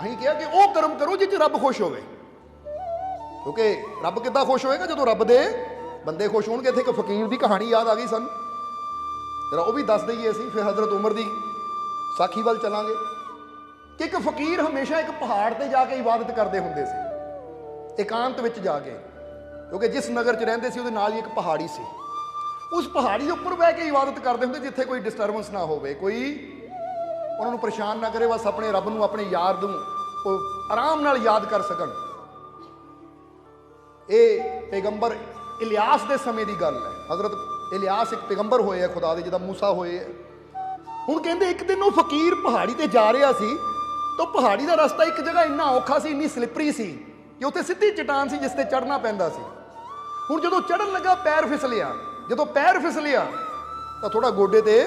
ਅਸੀਂ ਕਿਹਾ ਕਿ ਉਹ ਕਰਮ ਕਰੋ ਜਿਹ 'ਚ ਰੱਬ ਖੁਸ਼ ਹੋਵੇ। ਕਿਉਂਕਿ ਰੱਬ ਕਿੱਦਾਂ ਖੁਸ਼ ਹੋਏਗਾ? ਜਦੋਂ ਰੱਬ ਦੇ ਬੰਦੇ ਖੁਸ਼ ਹੋਣਗੇ, ਇੱਥੇ ਇੱਕ ਫਕੀਰ ਦੀ ਕਹਾਣੀ ਯਾਦ ਆ ਗਈ ਸਾਨੂੰ। ਜਰਾ ਉਹ ਵੀ ਦੱਸ ਦਈਏ ਅਸੀਂ, ਫਿਰ ਹਜ਼ਰਤ ਉਮਰ ਦੀ ਸਾਖੀ ਵੱਲ ਚੱਲਾਂਗੇ। ਕਿ ਇੱਕ ਫਕੀਰ ਹਮੇਸ਼ਾ ਇੱਕ ਪਹਾੜ ਤੇ ਜਾ ਕੇ ਇਬਾਦਤ ਕਰਦੇ ਹੁੰਦੇ ਸੀ। ਇਕਾਂਤ ਵਿੱਚ ਜਾ ਕੇ। ਕਿਉਂਕਿ ਜਿਸ ਨਗਰ 'ਚ ਰਹਿੰਦੇ ਸੀ, ਉਹਦੇ ਨਾਲ ਹੀ ਇੱਕ ਪਹਾੜੀ ਸੀ। ਉਸ ਪਹਾੜੀ ਦੇ ਉੱਪਰ ਬਹਿ ਕੇ ਇਬਾਦਤ ਕਰਦੇ ਹੁੰਦੇ, ਜਿੱਥੇ ਕੋਈ ਡਿਸਟਰਬੈਂਸ ਨਾ ਹੋਵੇ, ਕੋਈ ਉਹਨਾਂ ਨੂੰ ਪਰੇਸ਼ਾਨ ਨਾ ਕਰੇ, ਬਸ ਆਪਣੇ ਰੱਬ ਨੂੰ, ਆਪਣੇ ਯਾਰ ਨੂੰ ਉਹ ਆਰਾਮ ਨਾਲ ਯਾਦ ਕਰ ਸਕਣ। ਇਹ ਪੈਗੰਬਰ ਇਲਿਆਸ ਦੇ ਸਮੇਂ ਦੀ ਗੱਲ ਹੈ। ਹਜ਼ਰਤ ਇਲਿਆਸ ਇੱਕ ਪੈਗੰਬਰ ਹੋਏ ਆ ਖੁਦਾ ਦੇ, ਜਿਹਦਾ ਮੂਸਾ ਹੋਏ ਆ। ਹੁਣ ਕਹਿੰਦੇ ਇੱਕ ਦਿਨ ਉਹ ਫਕੀਰ ਪਹਾੜੀ ਤੇ ਜਾ ਰਿਹਾ ਸੀ, ਤਾਂ ਪਹਾੜੀ ਦਾ ਰਸਤਾ ਇੱਕ ਜਗ੍ਹਾ ਇੰਨਾ ਔਖਾ ਸੀ, ਇੰਨੀ ਸਲਿੱਪਰੀ ਸੀ ਕਿ ਉੱਥੇ ਸਿੱਧੀ ਚਟਾਨ ਸੀ, ਜਿਸ ਤੇ ਚੜਨਾ ਪੈਂਦਾ ਸੀ। ਹੁਣ ਜਦੋਂ ਚੜਨ ਲੱਗਾ, ਪੈਰ ਫਿਸਲਿਆ ਜਦੋਂ ਪੈਰ ਫਿਸਲਿਆ ਤਾਂ ਥੋੜਾ ਗੋਡੇ ਤੇ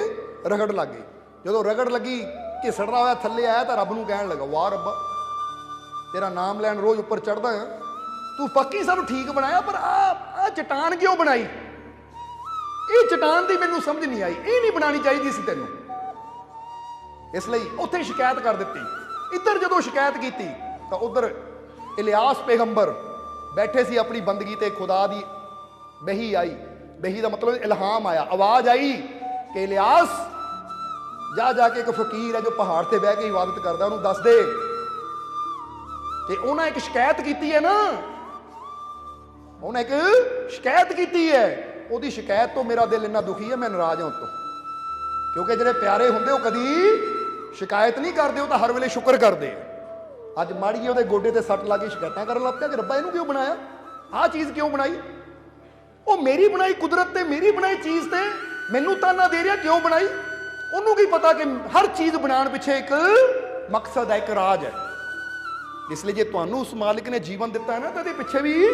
ਰਗੜ ਲੱਗ ਗਈ। ਜਦੋਂ ਰਗੜ ਲੱਗੀ ਘਿਸੜਦਾ ਹੋਇਆ, ਥੱਲੇ ਆਇਆ ਤਾਂ ਰੱਬ ਨੂੰ ਕਹਿਣ ਲੱਗਾ, ਵਾਹ ਰੱਬਾ, ਤੇਰਾ ਨਾਮ ਲੈਣ ਰੋਜ਼ ਉੱਪਰ ਚੜਦਾ ਆ ਤੂੰ ਪੱਕੀ ਸਾਨੂੰ ਠੀਕ ਬਣਾਇਆ, ਪਰ ਆ ਆ ਚਟਾਨ ਕਿਉਂ ਬਣਾਈ? ਇਹ ਚਟਾਨ ਦੀ ਮੈਨੂੰ ਸਮਝ ਨਹੀਂ ਆਈ, ਇਹ ਨਹੀਂ ਬਣਾਣੀ ਚਾਹੀਦੀ ਸੀ ਤੈਨੂੰ। ਇਸ ਲਈ ਉੱਥੇ ਸ਼ਿਕਾਇਤ ਕਰ ਦਿੱਤੀ। ਇੱਧਰ ਜਦੋਂ ਸ਼ਿਕਾਇਤ ਕੀਤੀ, ਤਾਂ ਉਧਰ ਇਲਿਆਸ ਪੈਗੰਬਰ ਬੈਠੇ ਸੀ ਆਪਣੀ ਬੰਦਗੀ ਤੇ ਖੁਦਾ ਦੀ ਬਹੀ ਆਈ। ਬਹੀ ਦਾ ਮਤਲਬ ਇਲਹਾਮ ਆਇਆ, ਆਵਾਜ਼ ਆਈ ਕਿ ਇਲਿਆਸ ਜਾ ਜਾ ਕੇ ਇੱਕ ਫਕੀਰ ਹੈ ਜੋ ਪਹਾੜ ਤੇ ਬਹਿ ਕੇ ਇਬਾਦਤ ਕਰਦਾ, ਉਹਨੂੰ ਦੱਸ ਦੇ। ਕਿ ਉਹਨਾਂ ਇੱਕ ਸ਼ਿਕਾਇਤ ਕੀਤੀ ਹੈ ਨਾ? ਉਹਨੇ ਇੱਕ ਸ਼ਿਕਾਇਤ ਕੀਤੀ ਹੈ। ਉਹਦੀ ਸ਼ਿਕਾਇਤ ਤੋਂ ਮੇਰਾ ਦਿਲ ਇੰਨਾ ਦੁਖੀ ਹੈ, ਮੈਂ ਨਾਰਾਜ਼ ਹਾਂ ਉਹ ਤੋਂ। ਕਿਉਂਕਿ ਜਿਹੜੇ ਪਿਆਰੇ ਹੁੰਦੇ, ਉਹ ਕਦੀ ਸ਼ਿਕਾਇਤ ਨਹੀਂ ਕਰਦੇ, ਉਹ ਤਾਂ ਹਰ ਵੇਲੇ ਸ਼ੁਕਰ ਕਰਦੇ ਅੱਜ ਮਾੜੀਏ ਉਹਦੇ ਗੋਡੇ ਤੇ ਸੱਟ ਲਾ ਕੇ ਸ਼ਿਕਾਇਤਾਂ ਕਰਨ ਲੱਗ ਪਿਆ ਕਿ ਰੱਬਾ, ਇਹਨੂੰ ਕਿਉਂ ਬਣਾਇਆ? ਆਹ ਚੀਜ਼ ਕਿਉਂ ਬਣਾਈ? ਉਹ ਮੇਰੀ ਬਣਾਈ ਕੁਦਰਤ ਤੇ, ਮੇਰੀ ਬਣਾਈ ਚੀਜ਼ ਤੇ। ਮੈਨੂੰ ਤਾਨਾ ਦੇ ਰਿਹਾ ਕਿਉਂ ਬਣਾਈ? ਉਹਨੂੰ ਕੀ ਪਤਾ ਕਿ ਹਰ ਚੀਜ਼ ਬਣਾਉਣ ਪਿੱਛੇ ਇੱਕ ਮਕਸਦ ਹੈ, ਇੱਕ ਰਾਜ ਹੈ। ਇਸ ਲਈ ਜੇ ਤੁਹਾਨੂੰ ਉਸ ਮਾਲਿਕ ਨੇ ਜੀਵਨ ਦਿੱਤਾ ਹੈ ਨਾ, ਤਾਂ ਇਹਦੇ ਪਿੱਛੇ ਵੀ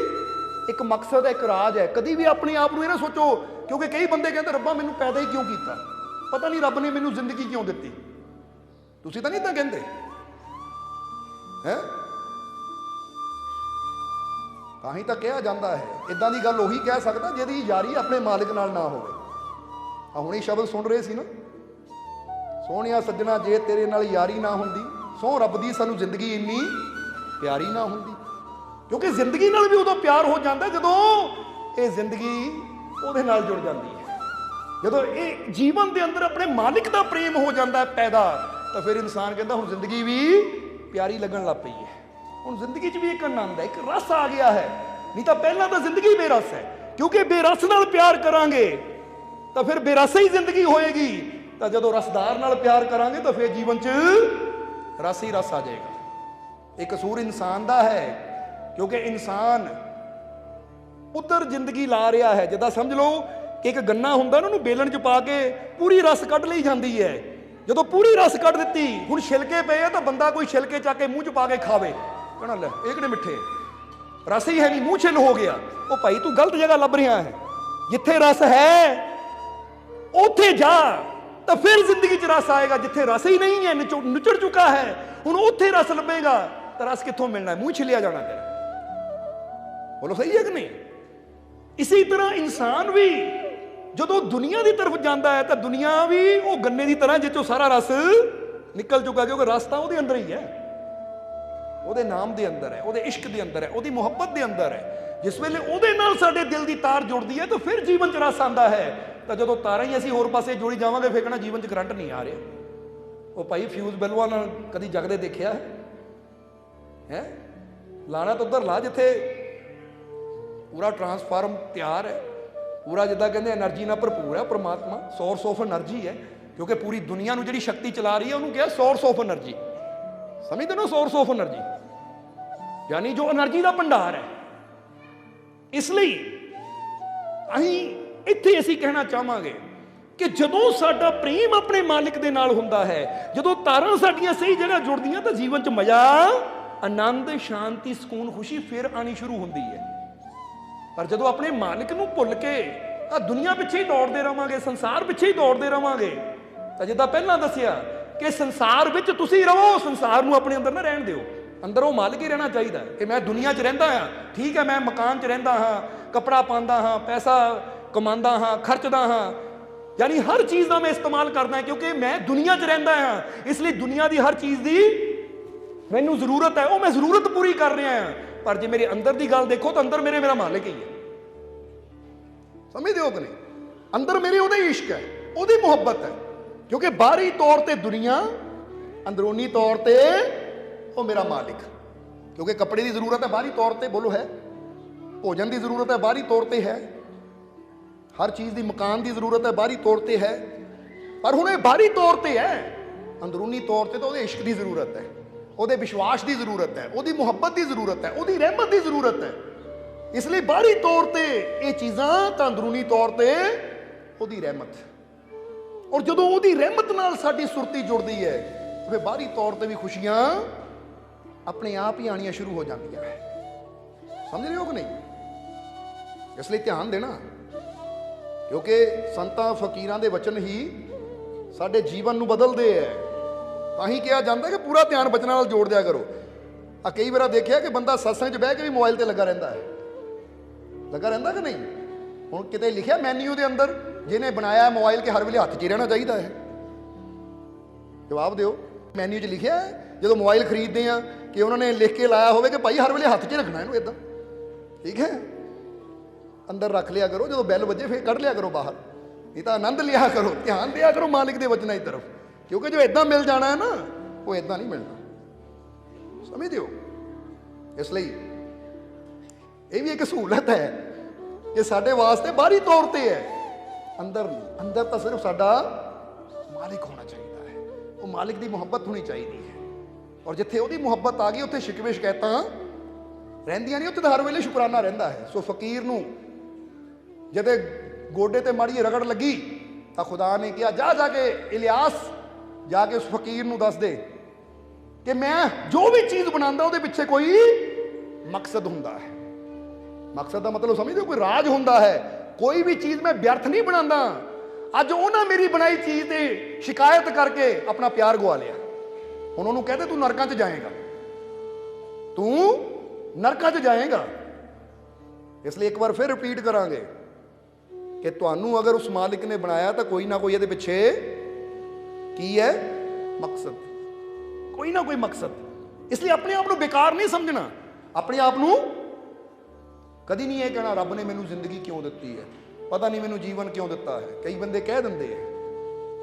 ਇੱਕ ਮਕਸਦ ਹੈ, ਇੱਕ ਰਾਜ ਹੈ। ਕਦੀ ਵੀ ਆਪਣੇ ਆਪ ਨੂੰ ਇਹ ਨਾ ਸੋਚੋ, ਕਿਉਂਕਿ ਕਈ ਬੰਦੇ ਕਹਿੰਦੇ, ਰੱਬਾ, ਮੈਨੂੰ ਪੈਦਾ ਹੀ ਕਿਉਂ ਕੀਤਾ? ਪਤਾ ਨਹੀਂ ਰੱਬ ਨੇ ਮੈਨੂੰ ਜ਼ਿੰਦਗੀ ਕਿਉਂ ਦਿੱਤੀ। ਤੁਸੀਂ ਤਾਂ ਨਹੀਂ ਤਾਂ ਕਹਿੰਦੇ? ਹੈ? ਤਾਂ ਹੀ ਤਾਂ ਕਿਹਾ ਜਾਂਦਾ ਹੈ, ਇਦਾਂ ਦੀ ਗੱਲ ਉਹੀ ਕਹਿ ਸਕਦਾ, ਜਿਹਦੀ ਯਾਰੀ ਆਪਣੇ ਮਾਲਿਕ ਨਾਲ ਨਾ ਹੋਵੇ। ਆ ਹੁਣੇ ਸ਼ਬਦ ਸੁਣ ਰਹੇ ਸੀ ਨਾ। ਸੋਹਣਿਆ ਸੱਜਣਾ, ਜੇ ਤੇਰੇ ਨਾਲ ਯਾਰੀ ਨਾ ਹੁੰਦੀ, ਸੋ ਰੱਬ ਦੀ, ਸਾਨੂੰ ਜ਼ਿੰਦਗੀ ਇੰਨੀ ਪਿਆਰੀ ਨਾ ਹੁੰਦੀ। ਕਿਉਂਕਿ ਜ਼ਿੰਦਗੀ ਨਾਲ ਵੀ ਉਦੋਂ ਪਿਆਰ ਹੋ ਜਾਂਦਾ, ਜਦੋਂ ਇਹ ਜ਼ਿੰਦਗੀ ਉਹਦੇ ਨਾਲ ਜੁੜ ਜਾਂਦੀ ਹੈ। ਜਦੋਂ ਇਹ ਜੀਵਨ ਦੇ ਅੰਦਰ ਆਪਣੇ ਮਾਲਿਕ ਦਾ ਪ੍ਰੇਮ ਹੋ ਜਾਂਦਾ ਹੈ ਪੈਦਾ, ਤਾਂ ਫਿਰ ਇਨਸਾਨ ਕਹਿੰਦਾ, ਹੁਣ ਜ਼ਿੰਦਗੀ ਵੀ ਪਿਆਰੀ ਲੱਗਣ ਲੱਗ ਪਈ ਹੈ। ਹੁਣ ਜ਼ਿੰਦਗੀ 'ਚ ਵੀ ਇੱਕ ਆਨੰਦ ਹੈ, ਇੱਕ ਰਸ ਆ ਗਿਆ ਹੈ। ਨਹੀਂ ਤਾਂ ਪਹਿਲਾਂ ਤਾਂ ਜ਼ਿੰਦਗੀ ਬੇਰਸ ਹੈ। ਕਿਉਂਕਿ ਬੇਰਸ ਨਾਲ ਪਿਆਰ ਕਰਾਂਗੇ, ਤਾਂ ਫਿਰ ਬੇਰਸ ਹੀ ਜ਼ਿੰਦਗੀ ਹੋਏਗੀ। ਤਾਂ ਜਦੋਂ ਰਸਦਾਰ ਨਾਲ ਪਿਆਰ ਕਰਾਂਗੇ ਤਾਂ ਫਿਰ ਜੀਵਨ 'ਚ ਰਸ ਹੀ ਰਸ ਆ ਜਾਏਗਾ। ਇਹ ਕਸੂਰ ਇਨਸਾਨ ਦਾ ਹੈ, ਕਿਉਂਕਿ ਇਨਸਾਨ ਉਧਰ ਜ਼ਿੰਦਗੀ ਲਾ ਰਿਹਾ ਹੈ। ਜਿੱਦਾਂ ਸਮਝ ਲਓ ਕਿ ਇੱਕ ਗੰਨਾ ਹੁੰਦਾ ਨਾ, ਉਹਨੂੰ ਬੇਲਣ 'ਚ ਪਾ ਕੇ ਪੂਰੀ ਰਸ ਕੱਢ ਲਈ ਜਾਂਦੀ ਹੈ। ਜਦੋਂ ਪੂਰੀ ਰਸ ਕੱਢ ਦਿੱਤੀ, ਹੁਣ ਛਿਲਕੇ ਪਏ ਆ ਤਾਂ ਬੰਦਾ ਕੋਈ ਛਿਲਕੇ ਚੱਕ ਕੇ ਮੂੰਹ 'ਚ ਪਾ ਕੇ ਖਾਵੇ। ਕਹਣਾ ਲੈ, ਇਹ ਕਿਹੜੇ ਮਿੱਠੇ ਰਸ ਹੀ ਹੈ ਨਹੀਂ ਮੂੰਹ ਛਿੱਲ ਹੋ ਗਿਆ। ਉਹ ਭਾਈ, ਤੂੰ ਗਲਤ ਜਗ੍ਹਾ ਲੱਭ ਰਿਹਾ ਹੈ। ਜਿੱਥੇ ਰਸ ਹੈ, ਉੱਥੇ ਜਾ। ਤਾਂ ਫਿਰ ਜ਼ਿੰਦਗੀ 'ਚ ਰਸ ਆਏਗਾ ਜਿੱਥੇ ਰਸ ਹੀ ਨਹੀਂ ਹੈ, ਨਿਚੋ- ਨਿਚੜ ਚੁੱਕਾ ਹੈ। ਹੁਣ ਉੱਥੇ ਰਸ ਲੱਭੇਗਾ ਤਾਂ ਰਸ ਕਿੱਥੋਂ ਮਿਲਣਾ ਹੈ? ਮੂੰਹ ਛਿਲਿਆ ਜਾਣਾ ਤੇਰਾ ਬੋਲੋ ਸਹੀ ਹੈ ਕਿ ਨਹੀਂ? ਇਸੇ ਤਰ੍ਹਾਂ ਇਨਸਾਨ ਵੀ ਜਦੋਂ ਦੁਨੀਆ ਦੀ ਤਰਫ ਜਾਂਦਾ ਹੈ ਤਾਂ ਦੁਨੀਆ ਵੀ ਉਹ ਗੰਨੇ ਦੀ ਤਰ੍ਹਾਂ ਜਿੱਚੋਂ ਸਾਰਾ ਰਸ ਨਿਕਲ ਚੁੱਕਾ ਕਿਉਂਕਿ ਰਸ ਤਾਂ ਉਹਦੇ ਅੰਦਰ ਹੀ ਹੈ। ਉਹਦੇ ਨਾਮ ਦੇ ਅੰਦਰ ਹੈ, ਉਹਦੇ ਇਸ਼ਕ ਦੇ ਅੰਦਰ ਹੈ, ਉਹਦੀ ਮੁਹੱਬਤ ਦੇ ਅੰਦਰ ਹੈ। ਜਿਸ ਵੇਲੇ ਉਹਦੇ ਨਾਲ ਸਾਡੇ ਦਿਲ ਦੀ ਤਾਰ ਜੁੜਦੀ ਹੈ ਤਾਂ ਫਿਰ ਜੀਵਨ 'ਚ ਰਸ ਆਂਦਾ ਹੈ। ਤਾਂ ਜਦੋਂ ਤਾਰਾਂ ਹੀ ਅਸੀਂ ਹੋਰ ਪਾਸੇ ਜੋੜੀ ਜਾਵਾਂਗੇ ਫੇਕਣਾ ਜੀਵਨ 'ਚ ਕਰੰਟ ਨਹੀਂ ਆ ਰਿਹਾ। ਉਹ ਭਾਈ ਫਿਊਜ਼ ਬਲਵਾ ਨਾਲ ਕਦੀ ਜਗਦੇ ਦੇਖਿਆ ਹੈ? ਲਾਣਾ ਤਾਂ ਉਧਰ ਲਾ ਜਿੱਥੇ ਪੂਰਾ ਟਰਾਂਸਫਾਰਮ ਤਿਆਰ ਹੈ। ਪੂਰਾ ਜਿੱਦਾਂ ਕਹਿੰਦੇ એનર્ਜੀ ਨਾਲ ਭਰਪੂਰ ਹੈ ਪਰਮਾਤਮਾ ਸੋਰਸ ਆਫ એનર્ਜੀ ਹੈ। ਕਿਉਂਕਿ ਪੂਰੀ ਦੁਨੀਆ ਨੂੰ ਜਿਹੜੀ ਸ਼ਕਤੀ ਚਲਾ ਰਹੀ ਹੈ, ਉਹਨੂੰ ਕਿਹਾ ਸੋਰਸ ਆਫ એનર્ਜੀ ਸਮਝਦੇ ਨਾ ਸੋਰਸ ਆਫ એનર્ਜੀ ਯਾਨੀ ਜੋ એનર્ਜੀ ਦਾ ਭੰਡਾਰ ਹੈ। ਇਸ ਲਈ ਅਸੀਂ ਇੱਥੇ ਅਸੀਂ ਕਹਿਣਾ ਚਾਹਾਂਗੇ ਕਿ ਜਦੋਂ ਸਾਡਾ ਪ੍ਰੇਮ ਆਪਣੇ ਮਾਲਿਕ ਦੇ ਨਾਲ ਹੁੰਦਾ ਹੈ, ਜਦੋਂ ਤਾਰਾਂ ਸਾਡੀਆਂ ਸਹੀ ਜਗ੍ਹਾ ਜੁੜਦੀਆਂ ਤਾਂ ਜੀਵਨ 'ਚ ਮਜ਼ਾ, ਆਨੰਦ, ਸ਼ਾਂਤੀ, ਸਕੂਨ, ਖੁਸ਼ੀ ਫਿਰ ਆਣੀ ਸ਼ੁਰੂ ਹੁੰਦੀ ਹੈ। ਪਰ ਜਦੋਂ ਆਪਣੇ ਮਾਲਿਕ ਨੂੰ ਭੁੱਲ ਕੇ ਆ ਦੁਨੀਆ ਪਿੱਛੇ ਹੀ ਦੌੜਦੇ ਰਵਾਂਗੇ, ਸੰਸਾਰ ਪਿੱਛੇ ਹੀ ਦੌੜਦੇ ਰਵਾਂਗੇ, ਤਾਂ ਜਿੱਦਾਂ ਪਹਿਲਾਂ ਦੱਸਿਆ ਕਿ ਸੰਸਾਰ ਵਿੱਚ ਤੁਸੀਂ ਰਹੋ, ਸੰਸਾਰ ਨੂੰ ਆਪਣੇ ਅੰਦਰ ਨਾ ਰਹਿਣ ਦਿਓ। ਅੰਦਰ ਉਹ ਮਾਲਕ ਹੀ ਰਹਿਣਾ ਚਾਹੀਦਾ ਕਿ ਮੈਂ ਦੁਨੀਆ 'ਚ ਰਹਿੰਦਾ ਹਾਂ, ਠੀਕ ਹੈ, ਮੈਂ ਮਕਾਨ 'ਚ ਰਹਿੰਦਾ ਹਾਂ, ਕਪੜਾ ਪਾਉਂਦਾ ਹਾਂ, ਪੈਸਾ ਕਮਾਉਂਦਾ ਹਾਂ, ਖਰਚਦਾ ਹਾਂ। ਯਾਨੀ ਹਰ ਚੀਜ਼ ਦਾ ਮੈਂ ਇਸਤੇਮਾਲ ਕਰਦਾ ਕਿਉਂਕਿ ਮੈਂ ਦੁਨੀਆ 'ਚ ਰਹਿੰਦਾ ਹਾਂ। ਇਸ ਲਈ ਦੁਨੀਆ ਦੀ ਹਰ ਚੀਜ਼ ਦੀ ਮੈਨੂੰ ਜ਼ਰੂਰਤ ਹੈ, ਉਹ ਮੈਂ ਜ਼ਰੂਰਤ ਪੂਰੀ ਕਰ ਰਿਹਾ ਹਾਂ। ਪਰ ਜੇ ਮੇਰੇ ਅੰਦਰ ਦੀ ਗੱਲ ਦੇਖੋ ਤਾਂ ਅੰਦਰ ਮੇਰੇ, ਮੇਰਾ ਮਾਲਿਕ ਹੀ ਹੈ। ਸਮਝਦੇ ਹੋ ਕਿ ਨਹੀਂ? ਅੰਦਰ ਮੇਰੇ ਉਹਦਾ ਇਸ਼ਕ ਹੈ, ਉਹਦੀ ਮੁਹੱਬਤ ਹੈ। ਕਿਉਂਕਿ ਬਾਹਰੀ ਤੌਰ ਤੇ ਦੁਨੀਆ, ਅੰਦਰੂਨੀ ਤੌਰ ਤੇ ਉਹ ਮੇਰਾ ਮਾਲਿਕ। ਕਿਉਂਕਿ ਕੱਪੜੇ ਦੀ ਜ਼ਰੂਰਤ ਹੈ, ਬਾਹਰੀ ਤੌਰ ਤੇ ਬੋਲੋ ਹੈ। ਭੋਜਨ ਦੀ ਜ਼ਰੂਰਤ ਹੈ, ਬਾਹਰੀ ਤੌਰ ਤੇ ਹੈ। ਹਰ ਚੀਜ਼ ਦੀ ਮਕਾਨ ਦੀ ਜ਼ਰੂਰਤ ਹੈ, ਬਾਹਰੀ ਤੌਰ ਤੇ ਹੈ। ਪਰ ਹੁਣ ਇਹ ਬਾਹਰੀ ਤੌਰ ਤੇ ਹੈ। ਅੰਦਰੂਨੀ ਤੌਰ ਤੇ ਤਾਂ ਉਹਦੇ ਇਸ਼ਕ ਦੀ ਜ਼ਰੂਰਤ ਹੈ, ਉਹਦੇ ਵਿਸ਼ਵਾਸ ਦੀ ਜ਼ਰੂਰਤ ਹੈ, ਉਹਦੀ ਮੁਹੱਬਤ ਦੀ ਜ਼ਰੂਰਤ ਹੈ, ਉਹਦੀ ਰਹਿਮਤ ਦੀ ਜ਼ਰੂਰਤ ਹੈ। ਇਸ ਲਈ ਬਾਹਰੀ ਤੌਰ ਤੇ ਇਹ ਚੀਜ਼ਾਂ ਤਾਂ ਅੰਦਰੂਨੀ ਤੌਰ ਤੇ ਉਹਦੀ ਰਹਿਮਤ। ਔਰ ਜਦੋਂ ਉਹਦੀ ਰਹਿਮਤ ਨਾਲ ਸਾਡੀ ਸੁਰਤੀ ਜੁੜਦੀ ਹੈ ਫਿਰ ਬਾਹਰੀ ਤੌਰ ਤੇ ਵੀ ਖੁਸ਼ੀਆਂ ਆਪਣੇ ਆਪ ਹੀ ਆਣੀਆਂ ਸ਼ੁਰੂ ਹੋ ਜਾਂਦੀਆਂ ਹੈ ਸਮਝ ਰਹੇ ਹੋ ਕਿ ਨਹੀਂ? ਇਸ ਲਈ ਧਿਆਨ ਦੇਣਾ। ਕਿਉਂਕਿ ਸੰਤਾਂ ਫਕੀਰਾਂ ਦੇ ਵਚਨ ਹੀ ਸਾਡੇ ਜੀਵਨ ਨੂੰ ਬਦਲਦੇ ਐ। ਤਾਂ ਹੀ ਕਿਹਾ ਜਾਂਦਾ ਕਿ ਪੂਰਾ ਧਿਆਨ ਬਚਨਾਂ ਨਾਲ ਜੋੜ ਦਿਆ ਕਰੋ। ਆ ਕਈ ਵਾਰ ਦੇਖਿਆ ਕਿ ਬੰਦਾ ਸਤਸੰਗ 'ਚ ਬਹਿ ਕੇ ਵੀ ਮੋਬਾਈਲ ਤੇ ਲੱਗਾ ਰਹਿੰਦਾ ਹੈ। ਲੱਗਾ ਰਹਿੰਦਾ ਕਿ ਨਹੀਂ? ਹੁਣ ਕਿਤੇ ਲਿਖਿਆ ਮੈਨੂ ਦੇ ਅੰਦਰ, ਜਿਹਨੇ ਬਣਾਇਆ ਮੋਬਾਈਲ ਕੇ ਹਰ ਵੇਲੇ ਹੱਥ 'ਚ ਰਹਿਣਾ ਚਾਹੀਦਾ ਹੈ। ਜਵਾਬ ਦਿਓ ਮੈਨੂ 'ਚ ਲਿਖਿਆ ਜਦੋਂ ਮੋਬਾਈਲ ਖਰੀਦਦੇ ਆ ਕਿ ਉਹਨਾਂ ਨੇ ਲਿਖ ਕੇ ਲਾਇਆ ਹੋਵੇ ਕਿ ਭਾਈ ਹਰ ਵੇਲੇ ਹੱਥ 'ਚ ਰੱਖਣਾ ਇਹਨੂੰ ਇਦਾਂ ਠੀਕ ਹੈ? ਅੰਦਰ ਰੱਖ ਲਿਆ ਕਰੋ, ਜਦੋਂ ਬੈਲ ਵੱਜੇ ਫਿਰ ਕੱਢ ਲਿਆ ਕਰੋ ਬਾਹਰ। ਨਹੀਂ ਤਾਂ ਆਨੰਦ ਲਿਆ ਕਰੋ, ਧਿਆਨ ਦਿਆ ਕਰੋ ਮਾਲਿਕ ਦੇ ਵਚਨਾਂ ਦੀ ਤਰਫ। ਕਿਉਂਕਿ ਜੋ ਇਦਾਂ ਮਿਲ ਜਾਣਾ ਹੈ ਨਾ, ਉਹ ਇਦਾਂ ਨਹੀਂ ਮਿਲਣਾ। ਸਮਝਦੇ ਹੋ? ਇਸ ਲਈ ਇਹ ਵੀ ਇੱਕ ਸਹੂਲਤ ਹੈ ਕਿ ਸਾਡੇ ਵਾਸਤੇ ਬਾਹਰੀ ਤੌਰ ਤੇ ਹੈ। ਅੰਦਰ ਨਹੀਂ, ਅੰਦਰ ਤਾਂ ਸਿਰਫ ਸਾਡਾ ਮਾਲਿਕ ਹੋਣਾ ਚਾਹੀਦਾ ਹੈ। ਉਹ ਮਾਲਿਕ ਦੀ ਮੁਹੱਬਤ ਹੋਣੀ ਚਾਹੀਦੀ ਹੈ। ਔਰ ਜਿੱਥੇ ਉਹਦੀ ਮੁਹੱਬਤ ਆ ਗਈ, ਉੱਥੇ ਸ਼ਿਕਵੇ ਸ਼ਿਕਾਇਤਾਂ ਰਹਿੰਦੀਆਂ ਨਹੀਂ ਉੱਥੇ ਤਾਂ ਹਰ ਵੇਲੇ ਸ਼ੁਕਰਾਨਾ ਰਹਿੰਦਾ ਹੈ। ਸੋ ਫਕੀਰ ਨੂੰ ਜਦੇ ਗੋਡੇ ਤੇ ਮਾੜੀ ਰਗੜ ਲੱਗੀ, ਤਾਂ ਖੁਦਾ ਨੇ ਕਿਹਾ, ਜਾ ਜਾ ਕੇ ਇਲਿਆਸ, ਜਾ ਕੇ ਉਸ ਫਕੀਰ ਨੂੰ ਦੱਸ ਦੇ ਕਿ ਮੈਂ ਜੋ ਵੀ ਚੀਜ਼ ਬਣਾਉਂਦਾ, ਉਹਦੇ ਪਿੱਛੇ ਕੋਈ ਮਕਸਦ ਹੁੰਦਾ ਹੈ। ਮਕਸਦ ਦਾ ਮਤਲਬ ਸਮਝਦੇ ਕੋਈ ਰਾਜ ਹੁੰਦਾ ਹੈ। ਕੋਈ ਵੀ ਚੀਜ਼ ਮੈਂ ਵਿਅਰਥ ਨਹੀਂ ਬਣਾਉਂਦਾ। ਅੱਜ ਉਹਨਾਂ ਮੇਰੀ ਬਣਾਈ ਚੀਜ਼ ਤੇ ਸ਼ਿਕਾਇਤ ਕਰਕੇ ਆਪਣਾ ਪਿਆਰ ਗਵਾ ਲਿਆ। ਹੁਣ ਉਹਨੂੰ ਕਹਦੇ ਤੂੰ ਨਰਕਾਂ 'ਚ ਜਾਏਗਾ। ਤੂੰ ਨਰਕਾਂ 'ਚ ਜਾਏਗਾ। ਇਸ ਲਈ ਇੱਕ ਵਾਰ ਫਿਰ ਰਿਪੀਟ ਕਰਾਂਗੇ। ਕਿ ਤੁਹਾਨੂੰ ਅਗਰ ਉਸ ਮਾਲਿਕ ਨੇ ਬਣਾਇਆ ਤਾਂ ਕੋਈ ਨਾ ਕੋਈ ਇਹਦੇ ਪਿੱਛੇ ਕੀ ਹੈ? ਮਕਸਦ। ਕੋਈ ਨਾ ਕੋਈ ਮਕਸਦ। ਇਸ ਲਈ ਆਪਣੇ ਆਪ ਨੂੰ ਬੇਕਾਰ ਨਹੀਂ ਸਮਝਣਾ। ਆਪਣੇ ਆਪ ਨੂੰ ਕਦੀ ਨਹੀਂ ਇਹ ਕਹਿਣਾ, ਰੱਬ ਨੇ ਮੈਨੂੰ ਜ਼ਿੰਦਗੀ ਕਿਉਂ ਦਿੱਤੀ ਹੈ? ਪਤਾ ਨਹੀਂ ਮੈਨੂੰ ਜੀਵਨ ਕਿਉਂ ਦਿੱਤਾ ਹੈ? ਕਈ ਬੰਦੇ ਕਹਿ ਦਿੰਦੇ ਆ।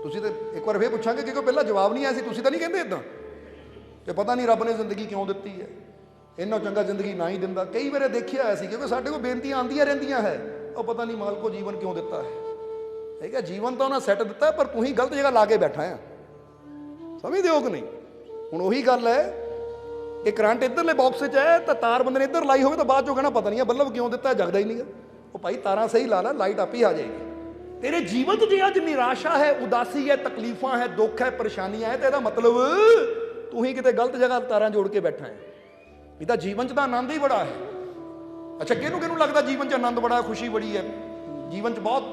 ਤੁਸੀਂ ਤਾਂ ਇੱਕ ਵਾਰ ਫੇਰ ਪੁੱਛਾਂਗੇ ਕਿ ਕੋਈ ਪਹਿਲਾਂ ਜਵਾਬ ਨਹੀਂ ਆਇਆ ਸੀ, ਤੁਸੀਂ ਤਾਂ ਨਹੀਂ ਕਹਿੰਦੇ ਇਦਾਂ ਕਿ ਪਤਾ ਨਹੀਂ ਰੱਬ ਨੇ ਜ਼ਿੰਦਗੀ ਕਿਉਂ ਦਿੱਤੀ ਹੈ। ਇੰਨਾ ਚੰਗਾ ਜ਼ਿੰਦਗੀ ਨਾ ਹੀ ਦਿੰਦਾ। ਕਈ ਵਾਰੇ ਦੇਖਿਆ ਹੋਇਆ ਸੀ, ਕਿਉਂਕਿ ਸਾਡੇ ਕੋਲ ਬੇਨਤੀਆਂ ਆਉਂਦੀਆਂ ਰਹਿੰਦੀਆਂ ਹੈ। ਉਹ ਪਤਾ ਨਹੀਂ ਮਾਲਕੋ ਜੀਵਨ ਕਿਉਂ ਦਿੱਤਾ ਹੈ। ਠੀਕ ਜੀਵਨ ਤਾਂ ਉਹਨਾਂ ਸੈੱਟ ਦਿੱਤਾ, ਪਰ ਤੂੰ ਹੀ ਗਲਤ ਜਗ੍ਹਾ ਲਾ ਕੇ ਬੈਠਾ ਆ ਸਮਝਦੇ ਹੋ ਕਿ ਨਹੀਂ? ਹੁਣ ਉਹੀ ਗੱਲ ਹੈ, ਇਹ ਕਰੰਟ ਇੱਧਰਲੇ ਬਾਕਸ 'ਚ ਹੈ, ਤਾਂ ਤਾਰ ਬੰਦੇ ਨੇ ਇੱਧਰ ਲਾਈ ਹੋਵੇ ਤਾਂ ਬਾਅਦ ਚੋਂ ਕਹਿਣਾ ਪਤਾ ਨਹੀਂ ਹੈ, ਬੱਲਬ ਕਿਉਂ ਦਿੱਤਾ, ਜਗਦਾ ਹੀ ਨਹੀਂਗਾ। ਉਹ ਭਾਈ ਤਾਰਾਂ ਸਹੀ ਲਾ ਲੈ ਲਾਈਟ ਆਪੇ ਹੀ ਆ ਜਾਏਗੀ। ਤੇਰੇ ਜੀਵਨ 'ਚ ਜੇ ਅੱਜ ਨਿਰਾਸ਼ਾ ਹੈ, ਉਦਾਸੀ ਹੈ, ਤਕਲੀਫਾਂ ਹੈ, ਦੁੱਖ ਹੈ, ਪਰੇਸ਼ਾਨੀਆਂ ਹੈ, ਤਾਂ ਇਹਦਾ ਮਤਲਬ ਤੂੰ ਹੀ ਕਿਤੇ ਗਲਤ ਜਗ੍ਹਾ ਤਾਰਾਂ ਜੋੜ ਕੇ ਬੈਠਾ ਹੈ। ਇਹ ਤਾਂ ਜੀਵਨ 'ਚ ਤਾਂ ਆਨੰਦ ਹੀ ਬੜਾ ਹੈ। ਅੱਛਾ, ਕਿਹਨੂੰ ਕਿਹਨੂੰ ਲੱਗਦਾ ਜੀਵਨ 'ਚ ਆਨੰਦ ਬੜਾ, ਖੁਸ਼ੀ ਬੜੀ ਹੈ? ਜੀਵਨ 'ਚ ਬਹੁਤ।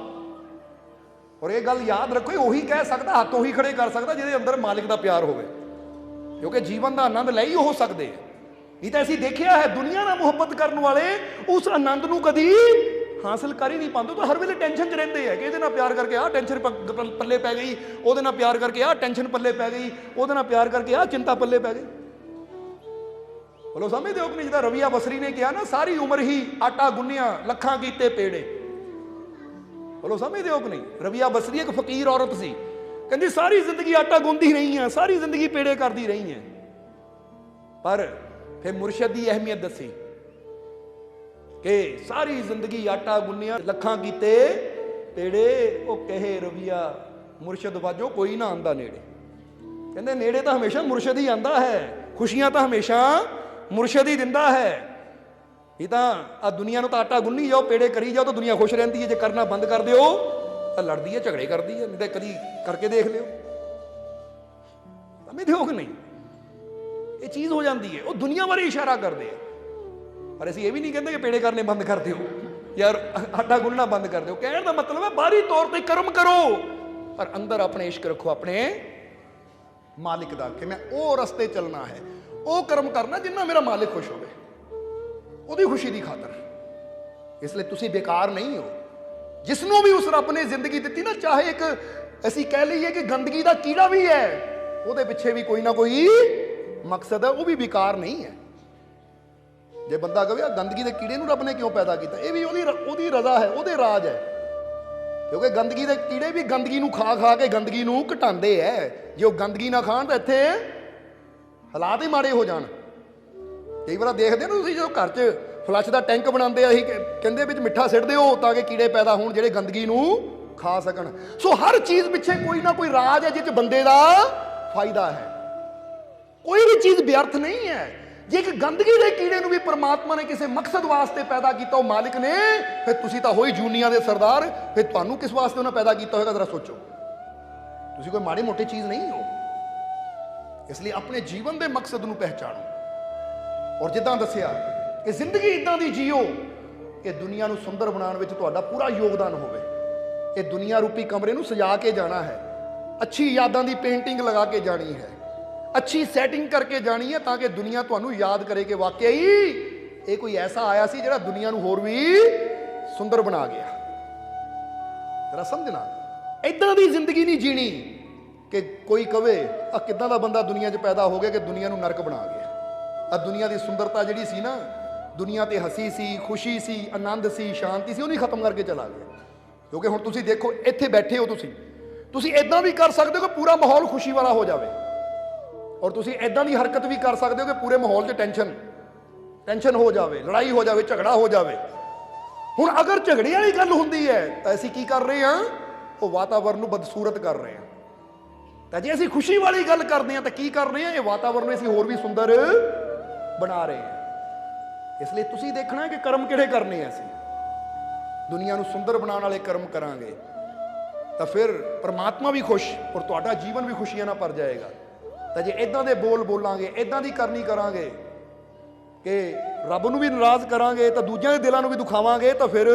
ਔਰ ਇਹ ਗੱਲ ਯਾਦ ਰੱਖੋ ਉਹੀ ਕਹਿ ਸਕਦਾ, ਹੱਥ ਉਹੀ ਖੜੇ ਕਰ ਸਕਦਾ ਜਿਹਦੇ ਅੰਦਰ ਮਾਲਿਕ ਦਾ ਪਿਆਰ ਹੋਵੇ। ਕਿਉਂਕਿ ਜੀਵਨ ਦਾ ਆਨੰਦ ਲੈ ਹੀ ਹੋ ਸਕਦੇ ਆ ਨਹੀਂ ਤਾਂ ਅਸੀਂ ਦੇਖਿਆ ਹੈ, ਦੁਨੀਆ ਨਾਲ ਮੁਹੱਬਤ ਕਰਨ ਵਾਲੇ ਉਸ ਆਨੰਦ ਨੂੰ ਕਦੀ ਹਾਸਲ ਕਰ ਹੀ ਨਹੀਂ ਪਾਉਂਦੇ। ਤਾਂ ਹਰ ਵੇਲੇ ਟੈਨਸ਼ਨ 'ਚ ਰਹਿੰਦੇ ਹੈ ਕਿ ਇਹਦੇ ਨਾਲ ਪਿਆਰ ਕਰਕੇ ਆਹ ਟੈਨਸ਼ਨ ਪੱਲੇ ਪੈ ਗਈ, ਉਹਦੇ ਨਾਲ ਪਿਆਰ ਕਰਕੇ ਆਹ ਟੈਨਸ਼ਨ ਪੱਲੇ ਪੈ ਗਈ, ਉਹਦੇ ਨਾਲ ਪਿਆਰ ਕਰਕੇ ਆਹ ਚਿੰਤਾ ਪੱਲੇ ਪੈ ਗਈ। ਬੋਲੋ, ਸਮਝਦੇ ਹੋ ਕਿ ਨਹੀਂ? ਜਿਹਦਾ ਰਵੀਆ ਬਸਰੀ ਨੇ ਕਿਹਾ ਨਾ, ਸਾਰੀ ਉਮਰ ਹੀ ਆਟਾ ਗੁੰਨਿਆ, ਲੱਖਾਂ ਕੀਤੇ ਪੇੜੇ। ਬੋਲੋ, ਸਮਝਦੇ ਹੋ ਕਿ ਨਹੀਂ? ਰਵੀਆ ਬਸਰੀ ਇੱਕ ਫਕੀਰ ਔਰਤ ਸੀ। ਕਹਿੰਦੀ, ਸਾਰੀ ਜ਼ਿੰਦਗੀ ਆਟਾ ਗੁੰਦੀ ਰਹੀ ਆ, ਸਾਰੀ ਜ਼ਿੰਦਗੀ ਪੇੜੇ ਕਰਦੀ ਰਹੀ ਆ। ਪਰ ਫਿਰ ਮੁਰਸ਼ਦ ਦੀ ਅਹਿਮੀਅਤ ਦੱਸੀ ਕਿ ਸਾਰੀ ਜ਼ਿੰਦਗੀ ਆਟਾ ਗੁੰਨਿਆ, ਲੱਖਾਂ ਕੀਤੇ ਪੇੜੇ। ਉਹ ਕਹੇ, ਰਵੀਆ, ਮੁਰਸ਼ਦ ਵਾਜੋ, ਕੋਈ ਨਾ ਆਂਦਾ ਨੇੜੇ। ਕਹਿੰਦੇ, ਨੇੜੇ ਤਾਂ ਹਮੇਸ਼ਾ ਮੁਰਸ਼ਦ ਹੀ ਆਂਦਾ ਹੈ, ਖੁਸ਼ੀਆਂ ਤਾਂ ਹਮੇਸ਼ਾ ਮੁਰਸ਼ਦ ਹੀ ਦਿੰਦਾ ਹੈ। ਇਹ ਤਾਂ ਆ ਦੁਨੀਆ ਨੂੰ ਤਾਂ ਆਟਾ ਗੁੰਨੀ ਜਾਓ, ਪੇੜੇ ਕਰੀ ਜਾਓ ਤਾਂ ਦੁਨੀਆ ਖੁਸ਼ ਰਹਿੰਦੀ ਹੈ। ਜੇ ਕਰਨਾ ਬੰਦ ਕਰ ਦਿਓ, ਤਾਂ ਲੜਦੀ ਹੈ, ਝਗੜੇ ਕਰਦੀ ਹੈ। ਨਹੀਂ ਤਾਂ ਕਦੀ ਕਰਕੇ ਦੇਖ ਲਿਓ। ਸਮਝਦੇ ਹੋ ਕਿ ਨਹੀਂ? ਇਹ ਚੀਜ਼ ਹੋ ਜਾਂਦੀ ਹੈ। ਉਹ ਦੁਨੀਆ ਬਾਰੇ ਇਸ਼ਾਰਾ ਕਰਦੇ ਆ। ਪਰ ਅਸੀਂ ਇਹ ਵੀ ਨਹੀਂ ਕਹਿੰਦੇ ਕਿ ਪੇੜੇ ਕਰਨੇ ਬੰਦ ਕਰ ਦਿਓ। ਯਾਰ, ਆਟਾ ਗੁੰਨਣਾ ਬੰਦ ਕਰ ਦਿਓ। ਕਹਿਣ ਦਾ ਮਤਲਬ ਹੈ, ਬਾਹਰੀ ਤੌਰ ਤੇ ਕਰਮ ਕਰੋ। ਪਰ ਅੰਦਰ ਆਪਣੇ ਇਸ਼ਕ ਰੱਖੋ, ਆਪਣੇ ਮਾਲਿਕ ਦਾ ਕਿ ਮੈਂ ਉਹ ਰਸਤੇ ਚੱਲਣਾ ਹੈ। ਉਹ ਕਰਮ ਕਰਨਾ ਜਿੰਨਾ ਮੇਰਾ ਮਾਲਿਕ ਖੁਸ਼ ਹੋਵੇ। ਉਹਦੀ ਖੁਸ਼ੀ ਦੀ ਖਾਤਰ। ਇਸ ਲਈ ਤੁਸੀਂ ਬੇਕਾਰ ਨਹੀਂ ਹੋ। ਜਿਸ ਨੂੰ ਵੀ ਉਸ ਰੱਬ ਨੇ ਜ਼ਿੰਦਗੀ ਦਿੱਤੀ ਨਾ, ਚਾਹੇ ਇੱਕ ਅਸੀਂ ਕਹਿ ਲਈਏ ਕਿ ਗੰਦਗੀ ਦਾ ਕੀੜਾ ਵੀ ਹੈ, ਉਹਦੇ ਪਿੱਛੇ ਵੀ ਕੋਈ ਨਾ ਕੋਈ ਮਕਸਦ ਹੈ, ਉਹ ਵੀ ਬੇਕਾਰ ਨਹੀਂ ਹੈ। ਜੇ ਬੰਦਾ ਕਹੇ ਆ ਗੰਦਗੀ ਦੇ ਕੀੜੇ ਨੂੰ ਰੱਬ ਨੇ ਕਿਉਂ ਪੈਦਾ ਕੀਤਾ? ਇਹ ਵੀ ਉਹਦੀ ਉਹਦੀ ਰਜ਼ਾ ਹੈ, ਉਹਦੇ ਰਾਜ ਹੈ। ਕਿਉਂਕਿ ਗੰਦਗੀ ਦੇ ਕੀੜੇ ਵੀ ਗੰਦਗੀ ਨੂੰ ਖਾ ਖਾ ਕੇ ਗੰਦਗੀ ਨੂੰ ਘਟਾਉਂਦੇ ਐ ਜੇ ਉਹ ਗੰਦਗੀ ਨਾ ਖਾਣ ਤਾਂ ਇੱਥੇ ਹਾਲਾਤ ਹੀ ਮਾੜੇ ਹੋ ਜਾਣ। ਕਈ ਵਾਰ ਦੇਖਦੇ ਨਾ ਤੁਸੀਂ ਜਦੋਂ ਘਰ 'ਚ ਫਲੱਸ਼ ਦਾ ਟੈਂਕ ਬਣਾਉਂਦੇ ਆ, ਅਸੀਂ ਕਹਿੰਦੇ ਵਿੱਚ ਮਿੱਠਾ ਸਿੱਟਦੇ ਹੋ ਤਾਂ ਕਿ ਕੀੜੇ ਪੈਦਾ ਹੋਣ, ਜਿਹੜੇ ਗੰਦਗੀ ਨੂੰ ਖਾ ਸਕਣ। ਸੋ ਹਰ ਚੀਜ਼ ਪਿੱਛੇ ਕੋਈ ਨਾ ਕੋਈ ਰਾਜ ਹੈ, ਜਿਸ 'ਚ ਬੰਦੇ ਦਾ ਫਾਇਦਾ ਹੈ। ਕੋਈ ਵੀ ਚੀਜ਼ ਵਿਅਰਥ ਨਹੀਂ ਹੈ। ਜੇ ਇੱਕ ਗੰਦਗੀ ਦੇ ਕੀੜੇ ਨੂੰ ਵੀ ਪਰਮਾਤਮਾ ਨੇ ਕਿਸੇ ਮਕਸਦ ਵਾਸਤੇ ਪੈਦਾ ਕੀਤਾ, ਉਹ ਮਾਲਿਕ ਨੇ, ਫਿਰ ਤੁਸੀਂ ਤਾਂ ਹੋਈ ਜੂਨੀਆਂ ਦੇ ਸਰਦਾਰ, ਫਿਰ ਤੁਹਾਨੂੰ ਕਿਸ ਵਾਸਤੇ ਉਹਨਾਂ ਪੈਦਾ ਕੀਤਾ ਹੋਵੇਗਾ ਜ਼ਰਾ ਸੋਚੋ। ਤੁਸੀਂ ਕੋਈ ਮਾੜੀ ਮੋਟੀ ਚੀਜ਼ ਨਹੀਂ ਹੋ। ਇਸ ਲਈ ਆਪਣੇ ਜੀਵਨ ਦੇ ਮਕਸਦ ਨੂੰ ਪਹਿਚਾਣੋ। ਔਰ ਜਿੱਦਾਂ ਦੱਸਿਆ ਕਿ ਜ਼ਿੰਦਗੀ ਇਦਾਂ ਦੀ ਜੀਓ ਕਿ ਦੁਨੀਆ ਨੂੰ ਸੁੰਦਰ ਬਣਾਉਣ ਵਿੱਚ ਤੁਹਾਡਾ ਪੂਰਾ ਯੋਗਦਾਨ ਹੋਵੇ। ਇਹ ਦੁਨੀਆ ਰੂਪੀ ਕਮਰੇ ਨੂੰ ਸਜਾ ਕੇ ਜਾਣਾ ਹੈ। ਅੱਛੀ ਯਾਦਾਂ ਦੀ ਪੇਂਟਿੰਗ ਲਗਾ ਕੇ ਜਾਣੀ ਹੈ। ਅੱਛੀ ਸੈਟਿੰਗ ਕਰਕੇ ਜਾਣੀ ਹੈ ਤਾਂ ਕਿ ਦੁਨੀਆ ਤੁਹਾਨੂੰ ਯਾਦ ਕਰੇ ਕਿ ਵਾਕਿਆ ਹੀ ਇਹ ਕੋਈ ਐਸਾ ਆਇਆ ਸੀ ਜਿਹੜਾ ਦੁਨੀਆ ਨੂੰ ਹੋਰ ਵੀ ਸੁੰਦਰ ਬਣਾ ਗਿਆ। ਜਰਾ ਸਮਝਣਾ, ਇਦਾਂ ਦੀ ਜ਼ਿੰਦਗੀ ਨਹੀਂ ਜੀਣੀ। ਕਿ ਕੋਈ ਕਵੇ ਆ ਕਿਦਾਂ ਦਾ ਬੰਦਾ ਦੁਨੀਆ 'ਚ ਪੈਦਾ ਹੋ ਗਿਆ ਕਿ ਦੁਨੀਆ ਨੂੰ ਨਰਕ ਬਣਾ ਗਿਆ? ਆ ਦੁਨੀਆ ਦੀ ਸੁੰਦਰਤਾ ਜਿਹੜੀ ਸੀ ਨਾ, ਦੁਨੀਆ ਤੇ ਹਸੀ ਸੀ, ਖੁਸ਼ੀ ਸੀ, ਆਨੰਦ ਸੀ, ਸ਼ਾਂਤੀ ਸੀ, ਉਹਨੂੰ ਹੀ ਖਤਮ ਕਰਕੇ ਚਲਾ ਗਿਆ। ਕਿਉਂਕਿ ਹੁਣ ਤੁਸੀਂ ਦੇਖੋ, ਇੱਥੇ ਬੈਠੇ ਹੋ ਤੁਸੀਂ ਤੁਸੀਂ ਇਦਾਂ ਵੀ ਕਰ ਸਕਦੇ ਹੋ ਕਿ ਪੂਰਾ ਮਾਹੌਲ ਖੁਸ਼ੀ ਵਾਲਾ ਹੋ ਜਾਵੇ। ਔਰ ਤੁਸੀਂ ਇਦਾਂ ਦੀ ਹਰਕਤ ਵੀ ਕਰ ਸਕਦੇ ਹੋ ਕਿ ਪੂਰੇ ਮਾਹੌਲ 'ਚ ਟੈਨਸ਼ਨ ਟੈਨਸ਼ਨ ਹੋ ਜਾਵੇ, ਲੜਾਈ ਹੋ ਜਾਵੇ, ਝਗੜਾ ਹੋ ਜਾਵੇ। ਹੁਣ ਅਗਰ ਝਗੜੇ ਵਾਲੀ ਗੱਲ ਹੁੰਦੀ ਹੈ, ਤਾਂ ਅਸੀਂ ਕੀ ਕਰ ਰਹੇ ਹਾਂ? ਉਹ ਵਾਤਾਵਰਨ ਨੂੰ ਬਦਸੂਰਤ ਕਰ ਰਹੇ ਹਾਂ। ਤਾਂ ਜੇ ਅਸੀਂ ਖੁਸ਼ੀ ਵਾਲੀ ਗੱਲ ਕਰਦੇ ਹਾਂ ਤਾਂ ਕੀ ਕਰ ਰਹੇ ਹਾਂ ਇਹ ਵਾਤਾਵਰਨ ਨੂੰ ਅਸੀਂ ਹੋਰ ਵੀ ਸੁੰਦਰ ਬਣਾ ਰਹੇ ਹਾਂ। ਇਸ ਲਈ ਤੁਸੀਂ ਦੇਖਣਾ ਕਿ ਕਰਮ ਕਿਹੜੇ ਕਰਨੇ ਆ ਅਸੀਂ। ਦੁਨੀਆ ਨੂੰ ਸੁੰਦਰ ਬਣਾਉਣ ਵਾਲੇ ਕਰਮ ਕਰਾਂਗੇ। ਤਾਂ ਫਿਰ ਪ੍ਰਮਾਤਮਾ ਵੀ ਖੁਸ਼, ਔਰ ਤੁਹਾਡਾ ਜੀਵਨ ਵੀ ਖੁਸ਼ੀਆਂ ਨਾਲ ਭਰ ਜਾਏਗਾ। ਤਾਂ ਜੇ ਇਦਾਂ ਦੇ ਬੋਲ ਬੋਲਾਂਗੇ ਇਦਾਂ ਦੀ ਕਰਨੀ ਕਰਾਂਗੇ ਕਿ ਰੱਬ ਨੂੰ ਵੀ ਨਾਰਾਜ਼ ਕਰਾਂਗੇ, ਤਾਂ ਦੂਜਿਆਂ ਦੇ ਦਿਲਾਂ ਨੂੰ ਵੀ ਦੁਖਾਵਾਂਗੇ, ਤਾਂ ਫਿਰ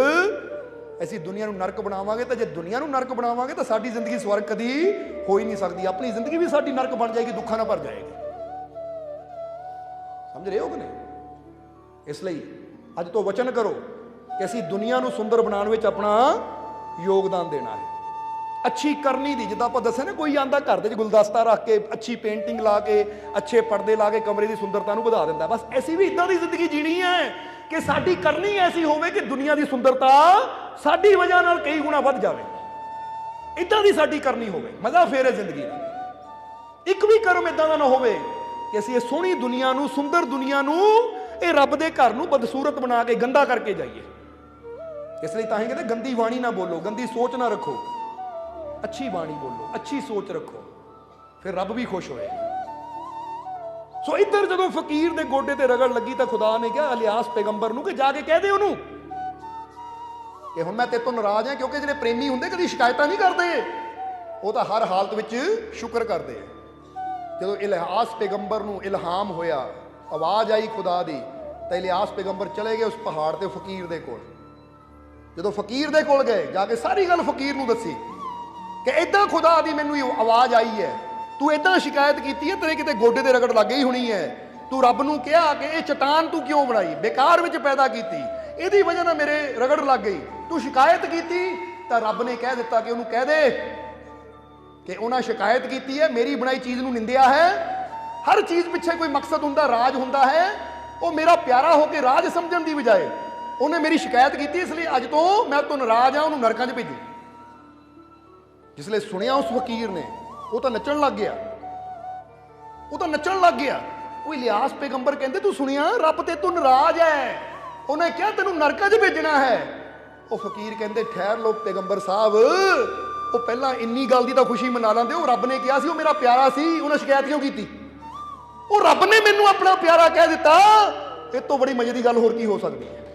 ਅਸੀਂ ਦੁਨੀਆ ਨੂੰ ਨਰਕ ਬਣਾਵਾਂਗੇ ਤਾਂ ਜੇ ਦੁਨੀਆ ਨੂੰ ਨਰਕ ਬਣਾਵਾਂਗੇ ਤਾਂ ਸਾਡੀ ਜ਼ਿੰਦਗੀ ਸਵਰਗ ਕਦੀ ਹੋ ਹੀ ਨਹੀਂ ਸਕਦੀ। ਆਪਣੀ ਜ਼ਿੰਦਗੀ ਵੀ ਸਾਡੀ ਨਰਕ ਬਣ ਜਾਏਗੀ, ਦੁੱਖਾਂ ਨਾਲ ਭਰ ਜਾਏਗੀ। ਸਮਝ ਰਹੇ ਹੋ ਕਿ ਨਹੀਂ? ਇਸ ਲਈ ਅੱਜ ਤੋਂ ਵਚਨ ਕਰੋ ਕਿ ਅਸੀਂ ਦੁਨੀਆ ਨੂੰ ਸੁੰਦਰ ਬਣਾਉਣ ਵਿੱਚ ਆਪਣਾ ਯੋਗਦਾਨ ਦੇਣਾ ਹੈ। ਅੱਛੀ ਕਰਨੀ ਦੀ, ਜਿੱਦਾਂ ਆਪਾਂ ਦੱਸਿਆ ਨਾ, ਕੋਈ ਆਂਦਾ ਘਰ ਦੇ ਵਿੱਚ ਗੁਲਦਸਤਾ ਰੱਖ ਕੇ, ਅੱਛੀ ਪੇਂਟਿੰਗ ਲਾ ਕੇ, ਅੱਛੇ ਪਰਦੇ ਲਾ ਕੇ ਕਮਰੇ ਦੀ ਸੁੰਦਰਤਾ ਨੂੰ ਵਧਾ ਦਿੰਦਾ। ਬਸ ਅਸੀਂ ਵੀ ਇਦਾਂ ਦੀ ਜ਼ਿੰਦਗੀ ਜੀਣੀ ਹੈ ਕਿ ਸਾਡੀ ਕਰਨੀ ਐਸੀ ਹੋਵੇ ਕਿ ਦੁਨੀਆ ਦੀ ਸੁੰਦਰਤਾ ਸਾਡੀ ਵਜ੍ਹਾ ਨਾਲ ਕਈ ਗੁਣਾ ਵੱਧ ਜਾਵੇ। ਇਦਾਂ ਦੀ ਸਾਡੀ ਕਰਨੀ ਹੋਵੇ, ਮਜ਼ਾ ਫੇਰ ਹੈ ਜ਼ਿੰਦਗੀ ਦਾ। ਇੱਕ ਵੀ ਕਰਮ ਇਦਾਂ ਦਾ ਨਾ ਹੋਵੇ ਕਿ ਅਸੀਂ ਇਹ ਸੋਹਣੀ ਦੁਨੀਆ ਨੂੰ, ਸੁੰਦਰ ਦੁਨੀਆ ਨੂੰ, ਇਹ ਰੱਬ ਦੇ ਘਰ ਨੂੰ ਬਦਸੂਰਤ ਬਣਾ ਕੇ ਗੰਦਾ ਕਰਕੇ ਜਾਈਏ। ਇਸ ਲਈ ਤਾਂ ਹੀ ਕਹਿੰਦੇ, ਗੰਦੀ ਬਾਣੀ ਨਾ ਬੋਲੋ, ਗੰਦੀ ਸੋਚ ਨਾ ਰੱਖੋ। ਅੱਛੀ ਬਾਣੀ ਬੋਲੋ, ਅੱਛੀ ਸੋਚ ਰੱਖੋ, ਫਿਰ ਰੱਬ ਵੀ ਖੁਸ਼ ਹੋਏ। ਸੋ ਇੱਧਰ ਜਦੋਂ ਫਕੀਰ ਦੇ ਗੋਡੇ ਤੇ ਰਗੜ ਲੱਗੀ ਤਾਂ ਖੁਦਾ ਨੇ ਕਿਹਾ ਇਲਿਆਸ ਪੈਗੰਬਰ ਨੂੰ ਕਿ ਜਾ ਕੇ ਕਹਿ ਦੇ ਉਹਨੂੰ ਕਿ ਹੁਣ ਮੈਂ ਤੇਰੇ ਤੋਂ ਨਾਰਾਜ਼ ਹਾਂ ਕਿਉਂਕਿ ਜਿਹੜੇ ਪ੍ਰੇਮੀ ਹੁੰਦੇ ਕਦੀ ਸ਼ਿਕਾਇਤਾਂ ਨਹੀਂ ਕਰਦੇ। ਉਹ ਤਾਂ ਹਰ ਹਾਲਤ ਵਿੱਚ ਸ਼ੁਕਰ ਕਰਦੇ ਆ। ਜਦੋਂ ਇਲਿਆਸ ਪੈਗੰਬਰ ਨੂੰ ਇਲਹਾਮ ਹੋਇਆ, ਆਵਾਜ਼ ਆਈ ਖੁਦਾ ਦੀ, ਤਾਂ ਇਲਿਆਸ ਪੈਗੰਬਰ ਚਲੇ ਗਏ ਉਸ ਪਹਾੜ ਤੇ ਫਕੀਰ ਦੇ ਕੋਲ। ਜਦੋਂ ਫਕੀਰ ਦੇ ਕੋਲ ਗਏ, ਜਾ ਕੇ ਸਾਰੀ ਗੱਲ ਫਕੀਰ ਨੂੰ ਦੱਸੀ। ਕਿ ਇਦਾਂ ਖੁਦਾ ਦੀ ਮੈਨੂੰ ਇਹ ਆਵਾਜ਼ ਆਈ ਹੈ। ਤੂੰ ਇਦਾਂ ਸ਼ਿਕਾਇਤ ਕੀਤੀ ਹੈ, ਤੇਰੇ ਕਿਤੇ ਗੋਡੇ ਤੇ ਰਗੜ ਲੱਗ ਗਈ ਹੋਣੀ ਹੈ। ਤੂੰ ਰੱਬ ਨੂੰ ਕਿਹਾ ਕਿ ਇਹ ਚਟਾਨ ਤੂੰ ਕਿਉਂ ਬਣਾਈ? ਬੇਕਾਰ ਵਿੱਚ ਪੈਦਾ ਕੀਤੀ। ਇਹਦੀ ਵਜ੍ਹਾ ਨਾਲ ਮੇਰੇ ਰਗੜ ਲੱਗ ਗਈ। ਤੂੰ ਸ਼ਿਕਾਇਤ ਕੀਤੀ ਤਾਂ ਰੱਬ ਨੇ ਕਹਿ ਦਿੱਤਾ ਕਿ ਉਹਨੂੰ ਕਹਿ ਦੇ ਕਿ ਉਹਨਾਂ ਸ਼ਿਕਾਇਤ ਕੀਤੀ ਹੈ, ਮੇਰੀ ਬਣਾਈ ਚੀਜ਼ ਨੂੰ ਨਿੰਦਿਆ ਹੈ। ਹਰ ਚੀਜ਼ ਪਿੱਛੇ ਕੋਈ ਮਕਸਦ ਹੁੰਦਾ, ਰਾਜ ਹੁੰਦਾ ਹੈ। ਉਹ ਮੇਰਾ ਪਿਆਰਾ ਹੋ ਕੇ ਰਾਜ ਸਮਝਣ ਦੀ ਬਜਾਏ ਉਹਨੇ ਮੇਰੀ ਸ਼ਿਕਾਇਤ ਕੀਤੀ, ਇਸ ਲਈ ਅੱਜ ਤੋਂ ਮੈਂ ਤੋਂ ਨਾਰਾਜ਼ ਆ ਉਹਨੂੰ ਨਰਕਾਂ 'ਚ ਭੇਜੂ। ਜਿਸ ਲਈ ਸੁਣਿਆ ਉਸ ਫਕੀਰ ਨੇ, ਉਹ ਤਾਂ ਨੱਚਣ ਲੱਗ ਗਿਆ। ਉਹ ਤਾਂ ਨੱਚਣ ਲੱਗ ਗਿਆ। ਉਹ ਇਲਿਆਸ ਪੈਗੰਬਰ ਕਹਿੰਦੇ, ਤੂੰ ਸੁਣਿਆ? ਰੱਬ ਤੇ ਤੂੰ ਨਾਰਾਜ਼ ਹੈ ਉਹਨੇ ਕਿਹਾ, ਤੈਨੂੰ ਨਰਕਾਂ 'ਚ ਭੇਜਣਾ ਹੈ। ਉਹ ਫਕੀਰ ਕਹਿੰਦੇ, ਠਹਿਰ ਲੋ ਪੈਗੰਬਰ ਸਾਹਿਬ। ਉਹ ਪਹਿਲਾਂ ਇੰਨੀ ਗੱਲ ਦੀ ਤਾਂ ਖੁਸ਼ੀ ਮਨਾ ਲੈਂਦੇ। ਉਹ ਰੱਬ ਨੇ ਕਿਹਾ ਸੀ, ਉਹ ਮੇਰਾ ਪਿਆਰਾ ਸੀ, ਉਹਨੇ ਸ਼ਿਕਾਇਤ ਕਿਉਂ ਕੀਤੀ? ਉਹ ਰੱਬ ਨੇ ਮੈਨੂੰ ਆਪਣਾ ਪਿਆਰਾ ਕਹਿ ਦਿੱਤਾ। ਇਹ ਤੋਂ ਬੜੀ ਮਜ਼ੇ ਦੀ ਗੱਲ ਹੋਰ ਕੀ ਹੋ ਸਕਦੀ ਹੈ?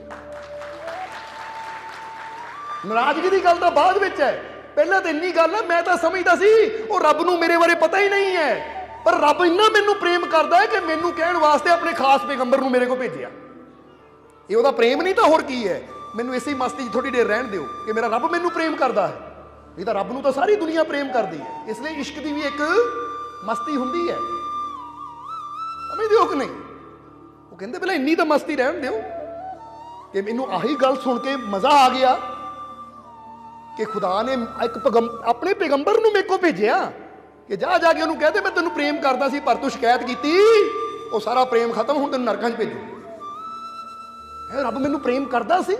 ਨਾਰਾਜ਼ਗੀ ਦੀ ਗੱਲ ਤਾਂ ਬਾਅਦ ਵਿੱਚ ਹੈ। ਪਹਿਲਾਂ ਤਾਂ ਇੰਨੀ ਗੱਲ ਹੈ ਮੈਂ ਤਾਂ ਸਮਝਦਾ ਸੀ, ਉਹ ਰੱਬ ਨੂੰ ਮੇਰੇ ਬਾਰੇ ਪਤਾ ਹੀ ਨਹੀਂ ਹੈ। ਪਰ ਰੱਬ ਇੰਨਾ ਮੈਨੂੰ ਪ੍ਰੇਮ ਕਰਦਾ ਹੈ ਕਿ ਮੈਨੂੰ ਕਹਿਣ ਵਾਸਤੇ ਆਪਣੇ ਖਾਸ ਪੈਗੰਬਰ ਨੂੰ ਮੇਰੇ ਕੋਲ ਭੇਜਿਆ। ਇਹ ਉਹਦਾ ਪ੍ਰੇਮ ਨਹੀਂ ਤਾਂ ਹੋਰ ਕੀ ਹੈ? ਮੈਨੂੰ ਇਸੇ ਮਸਤੀ 'ਚ ਥੋੜੀ ਦੇਰ ਰਹਿਣ ਦਿਓ। ਕਿ ਮੇਰਾ ਰੱਬ ਮੈਨੂੰ ਪ੍ਰੇਮ ਕਰਦਾ ਹੈ। ਇਹ ਤਾਂ ਰੱਬ ਨੂੰ ਤਾਂ ਸਾਰੀ ਦੁਨੀਆ ਪ੍ਰੇਮ ਕਰਦੀ ਹੈ। ਇਸ ਲਈ ਇਸ਼ਕ ਦੀ ਵੀ ਇੱਕ ਮਸਤੀ ਹੁੰਦੀ ਹੈ। ਸਮਝਦੇ ਹੋ ਕਿ ਨਹੀਂ? ਉਹ ਕਹਿੰਦੇ ਪਹਿਲਾਂ ਇੰਨੀ ਤਾਂ ਮਸਤੀ ਰਹਿਣ ਦਿਓ ਕਿ ਮੈਨੂੰ ਆਹੀ ਗੱਲ ਸੁਣ ਕੇ ਮਜ਼ਾ ਆ ਗਿਆ। ਕਿ ਖੁਦਾ ਨੇ ਇੱਕ ਪੈਗੰਬ, ਆਪਣੇ ਪੈਗੰਬਰ ਨੂੰ ਮੇਰੇ ਕੋਲ ਭੇਜਿਆ ਕਿ ਜਾ ਜਾ ਕੇ ਉਹਨੂੰ ਕਹਦੇ ਮੈਂ ਤੈਨੂੰ ਪ੍ਰੇਮ ਕਰਦਾ ਸੀ, ਪਰ ਤੂੰ ਸ਼ਿਕਾਇਤ ਕੀਤੀ, ਉਹ ਸਾਰਾ ਪ੍ਰੇਮ ਖਤਮ ਹੁਣ ਤੈਨੂੰ ਨਰਕਾਂ 'ਚ ਭੇਜੂ। ਇਹ ਰੱਬ, ਮੈਨੂੰ ਪ੍ਰੇਮ ਕਰਦਾ ਸੀ।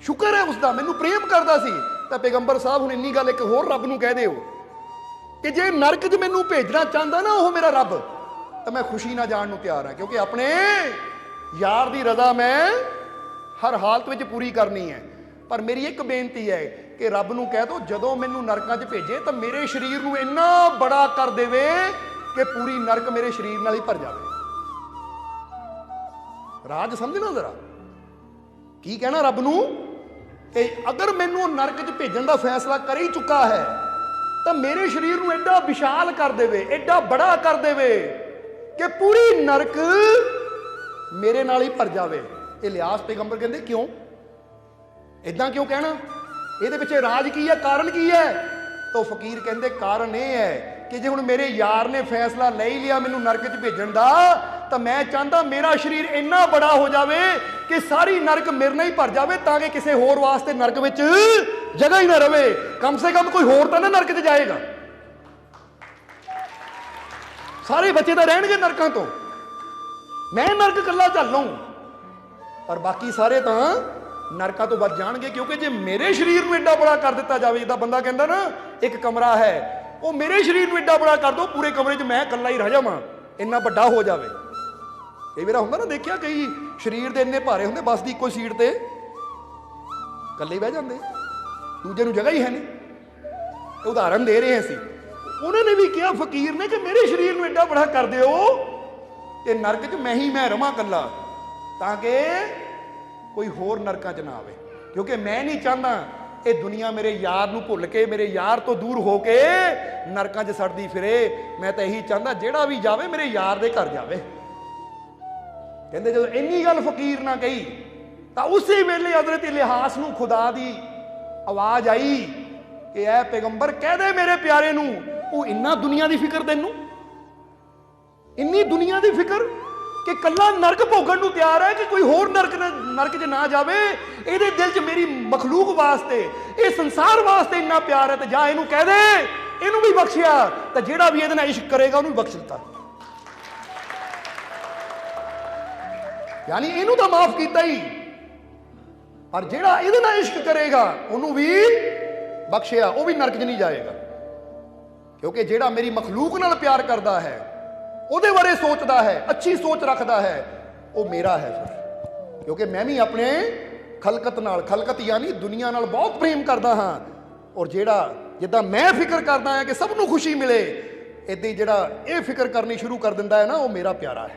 ਸ਼ੁਕਰ ਹੈ ਉਸ ਦਾ ਮੈਨੂੰ ਪ੍ਰੇਮ ਕਰਦਾ ਸੀ। ਤਾਂ ਪੈਗੰਬਰ ਸਾਹਿਬ ਹੁਣ ਇੰਨੀ ਗੱਲ ਇੱਕ ਹੋਰ ਰੱਬ ਨੂੰ ਕਹਿ ਦਿਓ ਕਿ ਜੇ ਨਰਕ 'ਚ ਮੈਨੂੰ ਭੇਜਣਾ ਚਾਹੁੰਦਾ ਨਾ ਉਹ ਮੇਰਾ ਰੱਬ, ਤਾਂ ਮੈਂ ਖੁਸ਼ੀ ਨਾਲ ਜਾਣ ਨੂੰ ਤਿਆਰ ਹਾਂ, ਕਿਉਂਕਿ ਆਪਣੇ ਯਾਰ ਦੀ ਰਜ਼ਾ ਮੈਂ ਹਰ ਹਾਲਤ ਵਿੱਚ ਪੂਰੀ ਕਰਨੀ ਹੈ। ਪਰ ਮੇਰੀ ਇੱਕ ਬੇਨਤੀ ਹੈ ਕਿ ਰੱਬ ਨੂੰ ਕਹਿ ਦੋ, ਜਦੋਂ ਮੈਨੂੰ ਨਰਕਾਂ 'ਚ ਭੇਜੇ ਤਾਂ ਮੇਰੇ ਸਰੀਰ ਨੂੰ ਇੰਨਾ ਬੜਾ ਕਰ ਦੇਵੇ ਕਿ ਪੂਰੀ ਨਰਕ ਮੇਰੇ ਸਰੀਰ ਨਾਲ ਹੀ ਭਰ ਜਾਵੇ। ਰਾਜ ਸਮਝਣਾ ਜ਼ਰਾ। ਕੀ ਕਹਿਣਾ ਰੱਬ ਨੂੰ? ਕਿ ਅਗਰ ਮੈਨੂੰ ਨਰਕ 'ਚ ਭੇਜਣ ਦਾ ਫੈਸਲਾ ਕਰ ਹੀ ਚੁੱਕਾ ਹੈ, ਤਾਂ ਮੇਰੇ ਸਰੀਰ ਨੂੰ ਐਡਾ ਵਿਸ਼ਾਲ ਕਰ ਦੇਵੇ ਐਡਾ ਬੜਾ ਕਰ ਦੇਵੇ ਕਿ ਪੂਰੀ ਨਰਕ ਮੇਰੇ ਨਾਲ ਹੀ ਭਰ ਜਾਵੇ। ਇਲਿਆਸ ਪੈਗੰਬਰ ਕਹਿੰਦੇ ਕਿਉਂ? ਇਦਾਂ ਕਿਉਂ ਕਹਿਣਾ? ਇਹਦੇ ਪਿੱਛੇ ਰਾਜ ਕੀ ਹੈ? ਕਾਰਨ ਕੀ ਹੈ? ਤਾਂ ਫਕੀਰ ਕਹਿੰਦੇ, ਕਾਰਨ ਇਹ ਹੈ ਕਿ ਜੇ ਹੁਣ ਮੇਰੇ ਯਾਰ ਨੇ ਫੈਸਲਾ ਲੈ ਹੀ ਲਿਆ ਮੈਨੂੰ ਨਰਕ 'ਚ ਭੇਜਣ ਦਾ, ਤਾਂ ਮੈਂ ਚਾਹੁੰਦਾ ਮੇਰਾ ਸਰੀਰ ਇੰਨਾ ਬੜਾ ਹੋ ਜਾਵੇ ਕਿ ਸਾਰੀ ਨਰਕ ਮੇਰੇ ਨਾਲ ਹੀ ਭਰ ਜਾਵੇ ਤਾਂ ਕਿ ਕਿਸੇ ਹੋਰ ਵਾਸਤੇ ਨਰਕ ਵਿੱਚ ਜਗ੍ਹਾ ਹੀ ਨਾ ਰਵੇ। ਕਮ ਸੇ ਕਮ ਕੋਈ ਹੋਰ ਤਾਂ ਨਾ ਨਰਕ 'ਚ ਜਾਏਗਾ। ਸਾਰੇ ਬੱਚੇ ਤਾਂ ਰਹਿਣਗੇ ਨਰਕਾਂ ਤੋਂ। ਮੈਂ ਨਰਕ ਇਕੱਲਾ ਚੱਲ ਲਊਂ, ਪਰ ਬਾਕੀ ਸਾਰੇ ਤਾਂ ਨਰਕਾਂ ਤੋਂ ਬਚ ਜਾਣਗੇ, ਕਿਉਂਕਿ ਜੇ ਮੇਰੇ ਸਰੀਰ ਨੂੰ ਐਡਾ ਬੜਾ ਕਰ ਦਿੱਤਾ ਜਾਵੇ, ਜਿੱਦਾਂ ਬੰਦਾ ਕਹਿੰਦਾ ਨਾ, ਇੱਕ ਕਮਰਾ ਹੈ, ਉਹ ਮੇਰੇ ਸਰੀਰ ਨੂੰ ਐਡਾ ਬੜਾ ਕਰ ਦੋ, ਪੂਰੇ ਕਮਰੇ 'ਚ ਮੈਂ ਇਕੱਲਾ ਹੀ ਰਹਿ ਜਾਵਾਂ, ਇੰਨਾ ਵੱਡਾ ਹੋ ਜਾਵੇ। ਕਈ ਵਾਰ ਹੁੰਦਾ ਨਾ, ਦੇਖਿਆ ਕਈ ਸਰੀਰ ਦੇ ਇੰਨੇ ਭਾਰੇ ਹੁੰਦੇ, ਬੱਸ ਦੀ ਇੱਕੋ ਸੀਟ ਤੇ ਇਕੱਲੇ ਬਹਿ ਜਾਂਦੇ। ਦੂਜੇ ਨੂੰ ਜਗ੍ਹਾ ਹੀ ਹੈ ਨਹੀਂ। ਉਦਾਹਰਨ ਦੇ ਰਹੇ ਸੀ ਉਹਨਾਂ ਨੇ ਵੀ ਕਿਹਾ, ਫਕੀਰ ਨੇ ਕਿ ਮੇਰੇ ਸਰੀਰ ਨੂੰ ਐਡਾ ਬੜਾ ਕਰ ਦਿਓ, ਤੇ ਨਰਕ 'ਚ ਮੈਂ ਹੀ ਮੈਂ ਰਵਾਂ ਇਕੱਲਾ, ਤਾਂ ਕਿ ਕੋਈ ਹੋਰ ਨਰਕਾਂ 'ਚ ਨਾ ਆਵੇ। ਕਿਉਂਕਿ ਮੈਂ ਨਹੀਂ ਚਾਹੁੰਦਾ ਇਹ ਦੁਨੀਆ ਮੇਰੇ ਯਾਰ ਨੂੰ ਭੁੱਲ ਕੇ, ਮੇਰੇ ਯਾਰ ਤੋਂ ਦੂਰ ਹੋ ਕੇ ਨਰਕਾਂ 'ਚ ਸੜਦੀ ਫਿਰੇ। ਮੈਂ ਤਾਂ ਇਹੀ ਚਾਹੁੰਦਾ ਜਿਹੜਾ ਵੀ ਜਾਵੇ, ਮੇਰੇ ਯਾਰ ਦੇ ਘਰ ਜਾਵੇ। ਕਹਿੰਦੇ ਜਦੋਂ ਇੰਨੀ ਗੱਲ ਫਕੀਰ ਨਾ ਕਹੀ, ਤਾਂ ਉਸੇ ਵੇਲੇ ਹਜ਼ਰਤ ਇਲਿਹਾਸ ਨੂੰ ਖੁਦਾ ਦੀ ਆਵਾਜ਼ ਆਈ ਕਿ, ਐ ਪੈਗੰਬਰ, ਕਹਿ ਦੇ ਮੇਰੇ ਪਿਆਰੇ ਨੂੰ, ਉਹ ਇੰਨਾ ਦੁਨੀਆ ਦੀ ਫਿਕਰ ਤੈਨੂੰ? ਇੰਨੀ ਦੁਨੀਆ ਦੀ ਫਿਕਰ? ਕਿ ਕੱਲਾ ਨਰਕ ਭੋਗਣ ਨੂੰ ਤਿਆਰ ਹੈ ਕਿ ਕੋਈ ਹੋਰ ਨਰਕ ਨਰਕ 'ਚ ਨਾ ਜਾਵੇ? ਇਹਦੇ ਦਿਲ 'ਚ ਮੇਰੀ ਮਖਲੂਕ ਵਾਸਤੇ, ਇਹ ਸੰਸਾਰ ਵਾਸਤੇ ਇੰਨਾ ਪਿਆਰ ਹੈ, ਤੇ ਜਾਂ ਇਹਨੂੰ ਕਹਿ ਦੇ, ਇਹਨੂੰ ਵੀ ਬਖਸ਼ਿਆ, ਤਾਂ ਜਿਹੜਾ ਵੀ ਇਹਦੇ ਨਾਲ ਇਸ਼ਕ ਕਰੇਗਾ, ਉਹਨੂੰ ਬਖਸ਼ ਦਿੱਤਾ। ਯਾਨੀ ਇਹਨੂੰ ਤਾਂ ਮਾਫ ਕੀਤਾ ਹੀ। ਪਰ ਜਿਹੜਾ ਇਹਦੇ ਨਾਲ ਇਸ਼ਕ ਕਰੇਗਾ, ਉਹਨੂੰ ਵੀ ਬਖਸ਼ਿਆ, ਉਹ ਵੀ ਨਰਕ 'ਚ ਨਹੀਂ ਜਾਏਗਾ। ਕਿਉਂਕਿ ਜਿਹੜਾ ਮੇਰੀ ਮਖਲੂਕ ਨਾਲ ਪਿਆਰ ਕਰਦਾ ਹੈ ਉਹਦੇ ਬਾਰੇ ਸੋਚਦਾ ਹੈ, ਅੱਛੀ ਸੋਚ ਰੱਖਦਾ ਹੈ। ਉਹ ਮੇਰਾ ਹੈ ਫਿਰ। ਕਿਉਂਕਿ ਮੈਂ ਵੀ ਆਪਣੇ ਖਲਕਤ ਨਾਲ, ਖਲਕਤ ਯਾਨੀ ਦੁਨੀਆ ਨਾਲ ਬਹੁਤ ਪ੍ਰੇਮ ਕਰਦਾ ਹਾਂ। ਔਰ ਜਿਹੜਾ, ਜਿੱਦਾਂ ਮੈਂ ਫਿਕਰ ਕਰਦਾ ਹਾਂ ਕਿ ਸਭ ਨੂੰ ਖੁਸ਼ੀ ਮਿਲੇ, ਇਦਾਂ ਜਿਹੜਾ ਇਹ ਫਿਕਰ ਕਰਨੀ ਸ਼ੁਰੂ ਕਰ ਦਿੰਦਾ ਹੈ ਨਾ, ਉਹ ਮੇਰਾ ਪਿਆਰਾ ਹੈ।